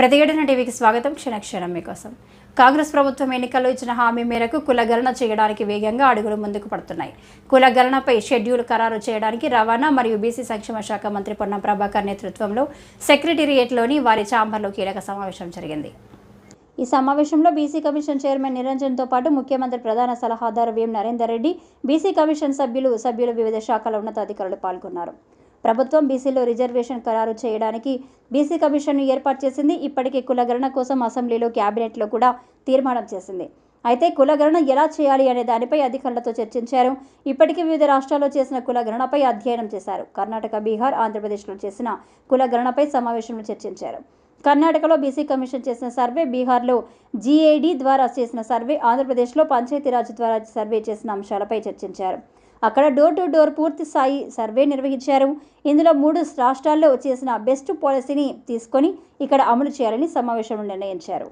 ప్రతిఘటన టీవీకి స్వాగతం. క్షణక్షణం మీకోసం. కాంగ్రెస్ ప్రభుత్వం ఎన్నికల్లో ఇచ్చిన హామీ మేరకు కులగణన చేయడానికి వేగంగా అడుగులు ముందుకు పడుతున్నాయి. కులగణనపై షెడ్యూల్ ఖరారు చేయడానికి రవాణా మరియు బీసీ సంక్షేమ శాఖ మంత్రి పొన్నం ప్రభాకర్ నేతృత్వంలో సెక్రటేరియట్లోని వారి ఛాంబర్లో కీలక సమావేశం జరిగింది. ఈ సమావేశంలో బీసీ కమిషన్ చైర్మన్ నిరంజన్తో పాటు ముఖ్యమంత్రి ప్రధాన సలహాదారు VM Narender Reddy BC commission సభ్యులు సభ్యులు వివిధ శాఖల ఉన్నతాధికారులు పాల్గొన్నారు. ప్రభుత్వం బీసీలో రిజర్వేషన్ ఖరారు చేయడానికి బీసీ కమిషన్ను ఏర్పాటు చేసింది. ఇప్పటికే కులగణన కోసం అసెంబ్లీలో క్యాబినెట్లో కూడా తీర్మానం చేసింది. అయితే కులగణన ఎలా చేయాలి అనే దానిపై అధికారులతో చర్చించారు. ఇప్పటికే వివిధ రాష్ట్రాల్లో చేసిన కులగణనపై అధ్యయనం చేశారు. కర్ణాటక బీహార్ ఆంధ్రప్రదేశ్లో చేసిన కులగణనపై సమావేశంలో చర్చించారు. కర్ణాటకలో బీసీ కమిషన్ చేసిన సర్వే బీహార్లో జీఏడీ ద్వారా చేసిన సర్వే ఆంధ్రప్రదేశ్లో పంచాయతీరాజ్ ద్వారా సర్వే చేసిన అంశాలపై చర్చించారు. అక్కడ డోర్ టు డోర్ పూర్తి స్థాయి సర్వే నిర్వహించారు. ఇందులో మూడు రాష్ట్రాల్లో చేసిన బెస్ట్ పాలసీని తీసుకొని ఇక్కడ అమలు చేయాలని సమావేశంలో నిర్ణయించారు.